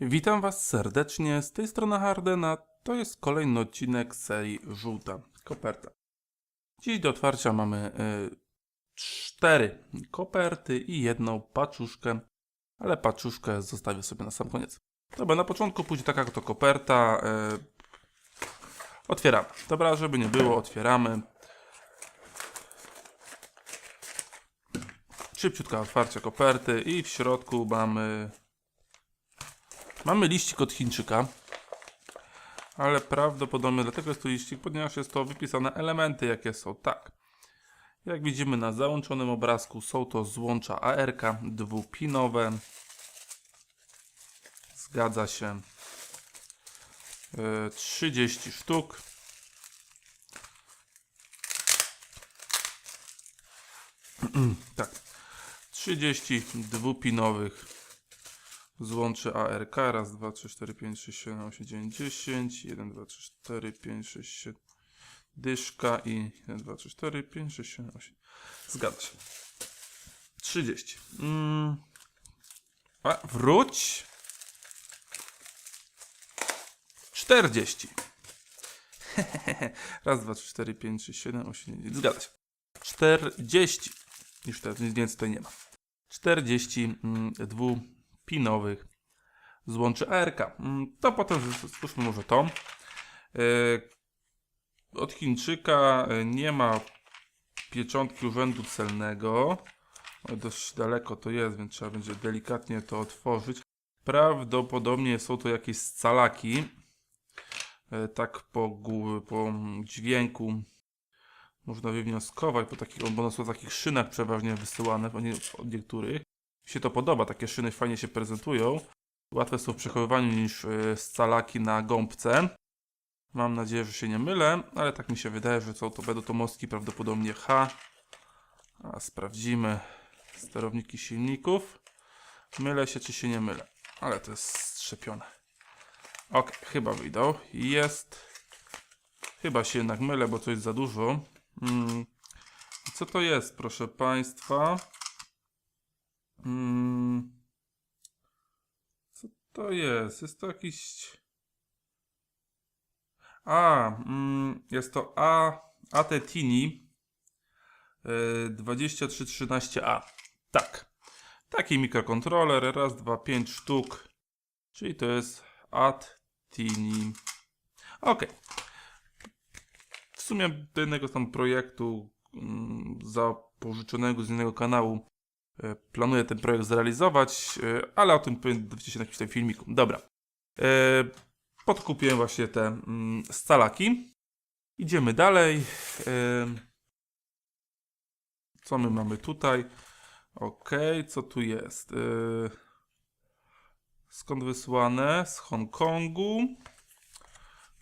Witam Was serdecznie, z tej strony Hardena. To jest kolejny odcinek serii Żółta Koperta. Dziś do otwarcia mamy y, cztery koperty i jedną paczuszkę, ale paczuszkę zostawię sobie na sam koniec. Dobra, na początku pójdzie taka to koperta. Y, otwieramy. Dobra, żeby nie było, otwieramy. Szybciutka otwarcie koperty i w środku mamy Mamy liścik od Chińczyka, ale prawdopodobnie dlatego jest to liścik, ponieważ jest to wypisane elementy, jakie są. Tak. Jak widzimy na załączonym obrazku, są to złącza ARK dwupinowe. Zgadza się. Yy, 30 sztuk. tak. 30 dwupinowych Złączy ARK. Raz, dwa, trzy, cztery, pięć, sześć, siedem, osiem, dziewięć, dziesięć. Jeden, dwa, trzy, cztery, pięć, sześć, siedem. Dyszka i jeden, dwa, trzy, cztery, pięć, sześć, siedem, osiem. Zgadza się. 30. Mm. A, wróć. 40. Raz, dwa, trzy, cztery, pięć, sześć, siedem, osiem, dziewięć. Zgadza się. 40. Już teraz nic więcej tutaj nie ma. 40 mm, dwupinowych złączy ARK. Mm, To potem spójrzmy może to. Yy, Od Chińczyka yy, nie ma pieczątki urzędu celnego. Dość daleko to jest, więc trzeba będzie delikatnie to otworzyć. Prawdopodobnie są to jakieś scalaki. Yy, Tak po, po dźwięku można wywnioskować, po takich, bo one są w takich szynach przeważnie wysyłane, od niektórych. Mi się to podoba, takie szyny fajnie się prezentują. Łatwe są w przechowywaniu niż yy, scalaki na gąbce. Mam nadzieję, że się nie mylę, ale tak mi się wydaje, że są to będą to mostki prawdopodobnie H. A sprawdzimy sterowniki silników. Mylę się czy się nie mylę, ale to jest strzepione. Ok, chyba wyjdą. Jest. Chyba się jednak mylę, bo to jest za dużo. Mm. Co to jest, proszę Państwa? Mm. Co to jest? Jest to jakiś. A, mm, jest to A, Atetini y, 2313A. Tak. Taki mikrokontroler, raz, dwa, pięć sztuk. Czyli to jest Attini. Ok. W sumie do jednego tam projektu mm, zapożyczonego z innego kanału e, planuję ten projekt zrealizować, e, ale o tym dowiecie się na jakimś filmiku. Dobra. Podkupiłem właśnie te mm, scalaki. Idziemy dalej. Co my mamy tutaj? Ok, co tu jest? E, Skąd wysłane? Z Hongkongu.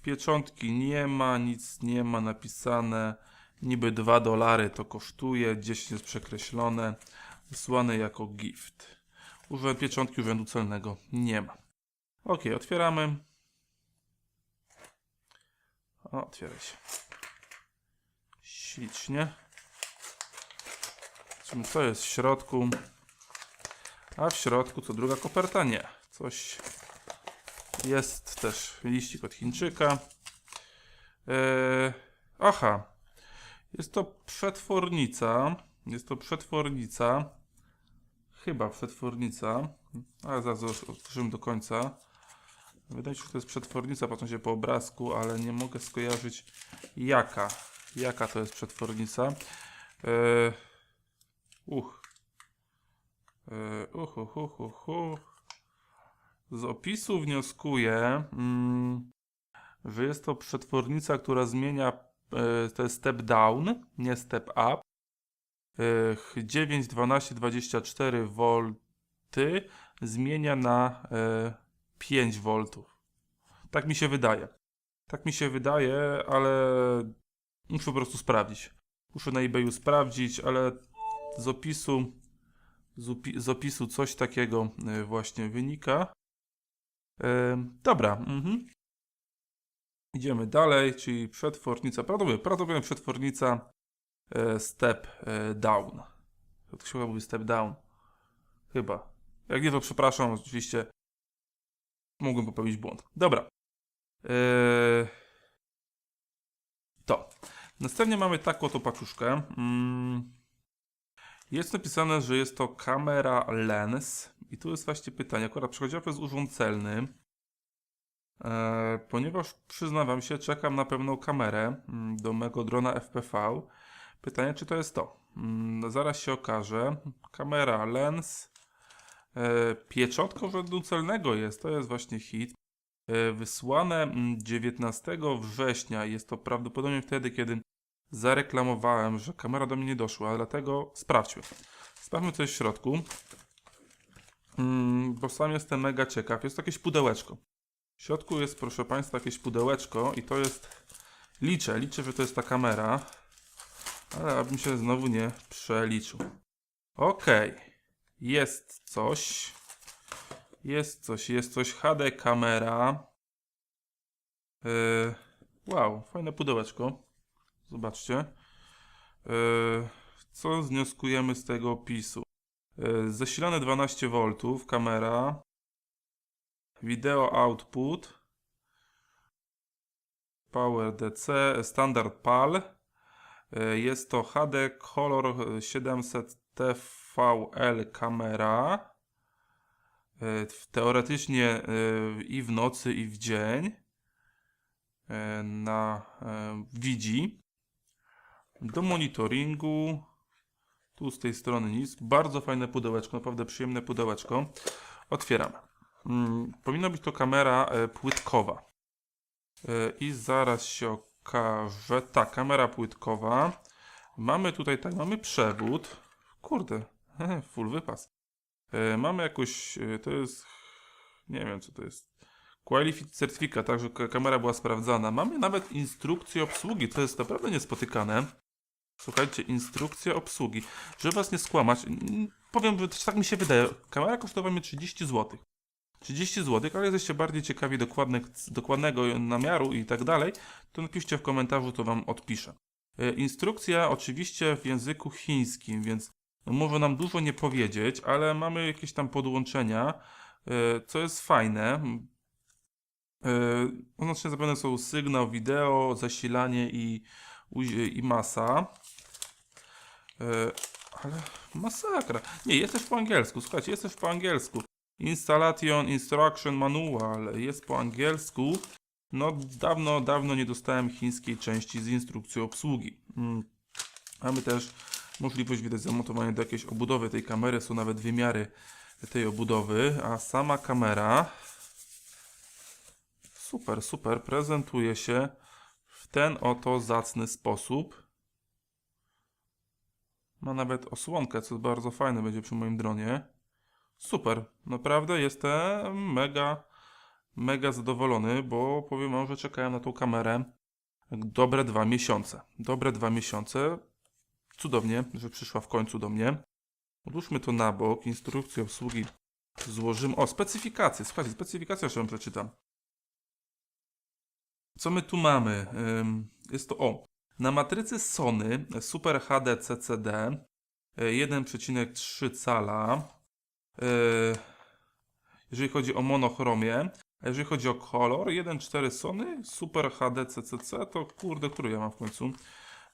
Pieczątki nie ma, nic nie ma napisane. Niby 2 dolary to kosztuje, 10 jest przekreślone. Wysłane jako gift. Użyłem pieczątki urzędu celnego. Nie ma. Ok, otwieramy. O, otwieraj się. Ślicznie. Zobaczymy, co jest w środku. A w środku co druga koperta? Nie. Coś jest też liścik od Chińczyka. Eee, aha. Jest to przetwornica. Jest to przetwornica. Chyba przetwornica. Ale zaraz otworzymy do końca. Wydaje mi się, że to jest przetwornica, patrzę się po obrazku, ale nie mogę skojarzyć jaka. Jaka to jest przetwornica. Eee, uch. Eee, uch, uch, uch, uch, uch. Z opisu wnioskuję, mm, że jest to przetwornica, która zmienia, e, to jest step down, nie step up. E, 9, 12, 24 V zmienia na e, 5 V. Tak mi się wydaje. Tak mi się wydaje, ale muszę po prostu sprawdzić. Muszę na eBayu sprawdzić, ale z opisu z, opisu coś takiego e, właśnie wynika. E, dobra. Mhm. Idziemy dalej, czyli przetwornica, prawdopodobnie, prawdopodobnie przetwornica e, step down. To chyba mówi step down. Chyba. Jak nie, to przepraszam, oczywiście. Mogłem popełnić błąd. Dobra. Eee, to. Następnie mamy taką oto paczuszkę. Mm. Jest napisane, że jest to kamera lens. I tu jest właśnie pytanie. Akurat przechodziła przez urząd celny. Eee, ponieważ przyznam wam się, czekam na pewną kamerę mm, do mego drona FPV. Pytanie, czy to jest to? Mm, zaraz się okaże. Kamera lens. E, pieczątką urzędu celnego jest, to jest właśnie hit. E, wysłane mm, 19 września. Jest to prawdopodobnie wtedy, kiedy zareklamowałem, że kamera do mnie nie doszła, dlatego sprawdźmy. Sprawdźmy, co jest w środku. Mm, bo sam jestem mega ciekaw. Jest to jakieś pudełeczko. W środku jest, proszę Państwa, jakieś pudełeczko i to jest... Liczę, liczę, że to jest ta kamera. Ale abym się znowu nie przeliczył. Okej. Jest coś. Jest coś, jest coś. HD kamera. Yy, wow, fajne pudełeczko. Zobaczcie. Yy, co wnioskujemy z tego opisu? Yy, zasilane 12 V, kamera. Video output. Power DC, standard PAL. Yy, Jest to HD Color 700 TVL kamera. Yy, Teoretycznie yy, i w nocy, i w dzień. Yy, Na widzi. Do monitoringu. Tu z tej strony nic. Bardzo fajne pudełeczko, naprawdę przyjemne pudełeczko. Otwieramy. Mm, powinna być to kamera e, płytkowa. E, I zaraz się okaże. Tak, kamera płytkowa. Mamy tutaj, tak, mamy przewód. Kurde, full wypas. E, mamy jakoś, e, to jest, nie wiem co to jest. Qualified certyfikat, tak, że ka- kamera była sprawdzana. Mamy nawet instrukcję obsługi, to jest naprawdę niespotykane. Słuchajcie, instrukcja obsługi. Żeby was nie skłamać, powiem, że tak mi się wydaje. Kamera kosztowała mnie 30 zł. 30 zł, ale jesteście bardziej ciekawi dokładnego namiaru i tak dalej, to napiszcie w komentarzu, to wam odpiszę. E, Instrukcja oczywiście w języku chińskim, więc może nam dużo nie powiedzieć, ale mamy jakieś tam podłączenia, e, co jest fajne. E, Oznaczenia zapewne są sygnał, wideo, zasilanie i, i masa. E, Ale masakra. Nie, jest też po angielsku. Słuchajcie, jest też po angielsku. Installation Instruction Manual jest po angielsku. No, dawno, dawno nie dostałem chińskiej części z instrukcją obsługi. Mm. Mamy też możliwość, widać, zamontowania do jakiejś obudowy tej kamery. Są nawet wymiary tej obudowy, a sama kamera super, super prezentuje się w ten oto zacny sposób. Ma nawet osłonkę, co bardzo fajne będzie przy moim dronie. Super, naprawdę jestem mega, mega zadowolony, bo powiem wam, że czekałem na tą kamerę dobre dwa miesiące. Dobre dwa miesiące. Cudownie, że przyszła w końcu do mnie. Odłóżmy to na bok. Instrukcję obsługi złożymy. O, specyfikacje. Słuchajcie, specyfikację jeszcze wam przeczytam. Co my tu mamy? Jest to o. Na matrycy Sony Super HD CCD y, 1,3 cala. y, Jeżeli chodzi o monochromię, a jeżeli chodzi o kolor, 1.4 Sony Super HD CCC, to kurde, który ja mam w końcu?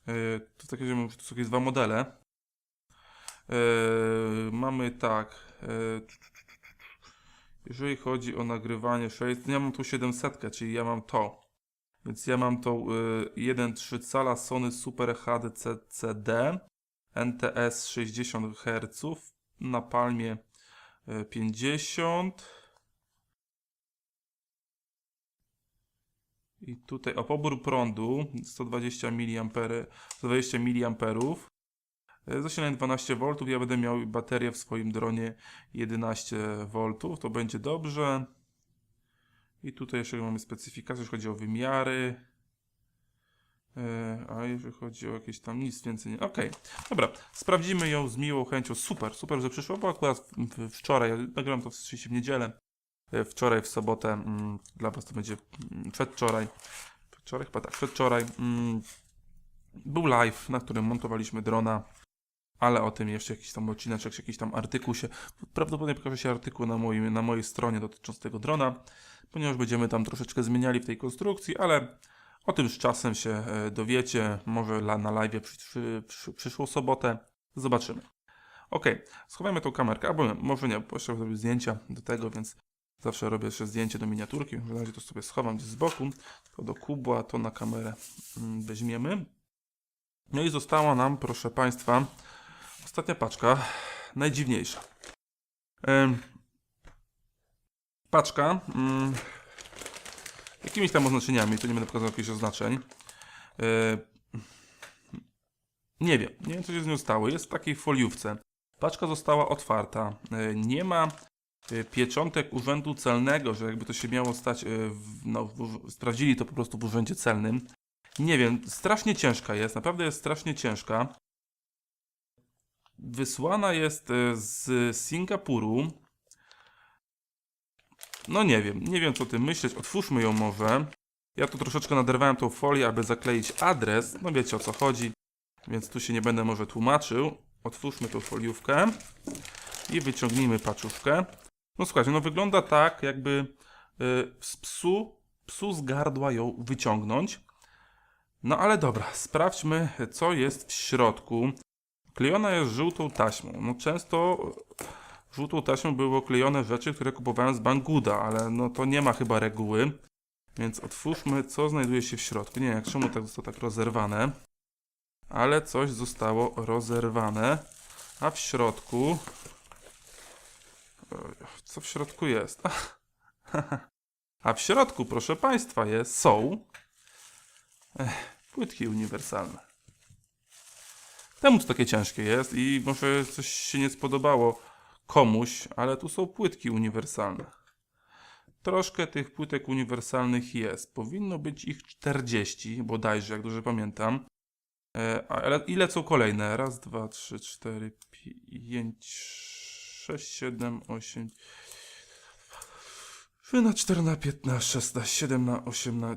Y, To że mam- to są dwa modele. Y, Mamy tak. y, Jeżeli chodzi o nagrywanie 6, ja mam tu 700, czyli ja mam to. Więc ja mam tą y, 1.3 cala Sony Super HD CCD NTS 60 Hz na palmie y, 50 i tutaj o pobór prądu 120 mA 120 mA zasilanie 12 V ja będę miał baterię w swoim dronie 11 V to będzie dobrze i tutaj jeszcze mamy specyfikację, jeśli chodzi o wymiary. E, A jeżeli chodzi o jakieś tam nic więcej nie. Okej, dobra, sprawdzimy ją z miłą chęcią. Super, super, że przyszło, bo akurat wczoraj, nagrałem to w, niedzielę, wczoraj w sobotę, mm, dla Was to będzie mm, przedwczoraj, wczoraj chyba tak, przedwczoraj, mm, był live, na którym montowaliśmy drona, ale o tym jeszcze jakiś tam odcinek, czy jakiś tam artykuł się, prawdopodobnie pokaże się artykuł na, moim, na mojej stronie dotyczący tego drona, ponieważ będziemy tam troszeczkę zmieniali w tej konstrukcji, ale o tym z czasem się e, dowiecie, może na live przy, przy, przy, przyszłą sobotę, zobaczymy. Ok, schowajmy tą kamerkę, albo może nie, bo jeszcze zdjęcia do tego, więc zawsze robię jeszcze zdjęcie do miniaturki, w razie to sobie schowam gdzieś z boku, to do kubła, to na kamerę mm, weźmiemy. No i została nam, proszę Państwa, ostatnia paczka, najdziwniejsza. Paczka, mm, jakimiś tam oznaczeniami, tu nie będę pokazał jakichś oznaczeń. E, nie wiem, nie wiem co się z nią stało. Jest w takiej foliówce. Paczka została otwarta. E, nie ma pieczątek urzędu celnego, że jakby to się miało stać, w, no, sprawdzili to po prostu w urzędzie celnym. Nie wiem, strasznie ciężka jest, naprawdę jest strasznie ciężka. Wysłana jest e, z Singapuru. No nie wiem, nie wiem co o tym myśleć. Otwórzmy ją może. Ja tu troszeczkę naderwałem tą folię, aby zakleić adres. No wiecie o co chodzi, więc tu się nie będę może tłumaczył. Otwórzmy tą foliówkę i wyciągnijmy paczuszkę. No słuchajcie, no wygląda tak, jakby y, z psu, psu z gardła ją wyciągnąć. No ale dobra, sprawdźmy co jest w środku. Klejona jest żółtą taśmą. No często żółtą taśmą były oklejone rzeczy, które kupowałem z Banguda, ale no to nie ma chyba reguły. Więc otwórzmy, co znajduje się w środku. Nie wiem, jak czemu tak zostało tak rozerwane. Ale coś zostało rozerwane. A w środku... Co w środku jest? A w środku, proszę Państwa, jest, są Ech, płytki uniwersalne. Temu to takie ciężkie jest i może coś się nie spodobało komuś, ale tu są płytki uniwersalne. Troszkę tych płytek uniwersalnych jest. Powinno być ich 40, bodajże, jak dobrze pamiętam. E, a- ale i lecą kolejne. Raz, dwa, trzy, cztery, pięć, sześć, siedem, osiem. 3 na 4 na 15, 16, 7 na 8 na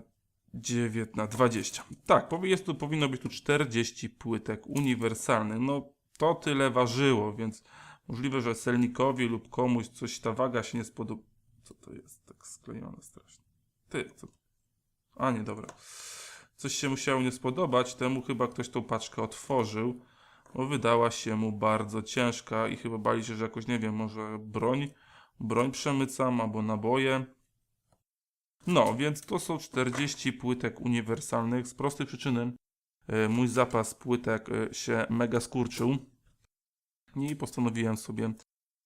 9 na 20. Tak, jest tu, powinno być tu 40 płytek uniwersalnych. No to tyle ważyło, więc możliwe, że celnikowi lub komuś coś ta waga się nie spodoba. Co to jest tak sklejone strasznie? Ty, co? A nie, dobra. Coś się musiało nie spodobać, temu chyba ktoś tą paczkę otworzył, wydała się mu bardzo ciężka i chyba bali się, że jakoś, nie wiem, może broń, broń przemycam albo naboje. No, więc to są 40 płytek uniwersalnych. Z prostej przyczyny e, mój zapas płytek e, się mega skurczył i postanowiłem sobie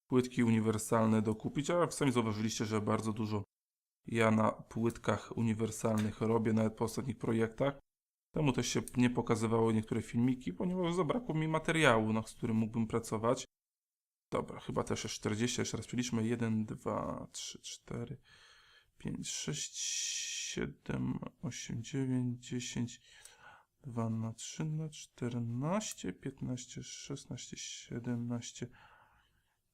płytki uniwersalne dokupić, a sami zauważyliście, że bardzo dużo ja na płytkach uniwersalnych robię, nawet po ostatnich projektach. Temu też się nie pokazywały niektóre filmiki, ponieważ zabrakło mi materiału, no, z którym mógłbym pracować. Dobra, chyba też jest 40, jeszcze raz przeliczmy. 1, 2, 3, 4, 5, 6, 7, 8, 9, 10, 2 na 3 na 14, 15, 16, 17,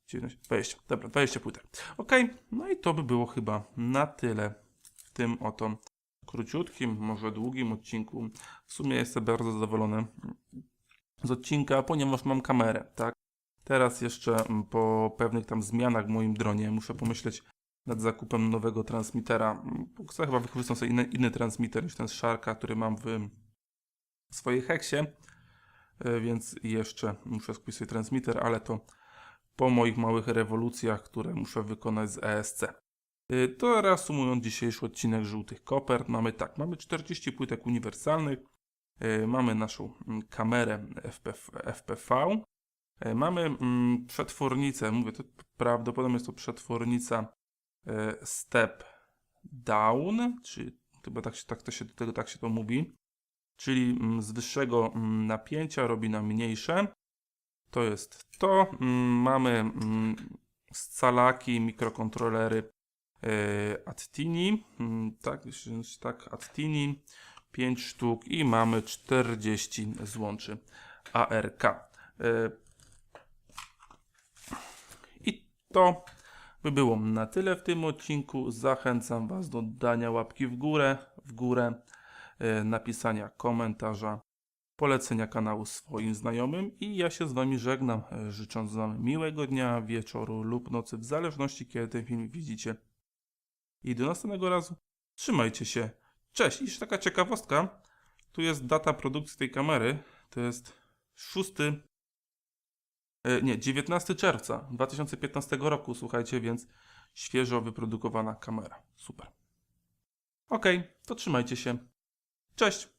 19, 20. Dobra, 20 płytek. Ok, no i to by było chyba na tyle w tym oto króciutkim, może długim odcinku. W sumie jestem bardzo zadowolony z odcinka, ponieważ mam kamerę, tak? Teraz jeszcze mm, po pewnych tam zmianach w moim dronie muszę pomyśleć nad zakupem nowego transmitera. Mm, Chcę chyba wykorzystać sobie inny, inny transmitter niż ten z Sharka, który mam w swojej heksie, E, więc jeszcze muszę skupić sobie transmitter, ale to po moich małych rewolucjach, które muszę wykonać z ESC. Y, To reasumując dzisiejszy odcinek Żółtych Kopert, mamy tak, mamy 40 płytek uniwersalnych, y, mamy naszą mm, kamerę FPV, y, mamy mm, przetwornicę, mówię, to prawdopodobnie jest to przetwornica step down, czy chyba tak się, tak to się, tego tak się to mówi, czyli mm, z wyższego napięcia robi na mniejsze, to jest to. Mamy scalaki, mikrokontrolery Attini. Mm, Tak, tak, Attini. 5 sztuk i mamy 40 złączy ARK. E, I to by było na tyle w tym odcinku. Zachęcam Was do dania łapki w górę, w górę, e, napisania komentarza, polecenia kanału swoim znajomym i ja się z Wami żegnam, e, życząc Wam miłego dnia, wieczoru lub nocy, w zależności kiedy ten film widzicie. I do następnego razu. Trzymajcie się. Cześć. I jeszcze taka ciekawostka. Tu jest data produkcji tej kamery. To jest 6. e, Nie, 19 czerwca 2015 roku, słuchajcie, więc świeżo wyprodukowana kamera. Super. Okej, to trzymajcie się. Cześć.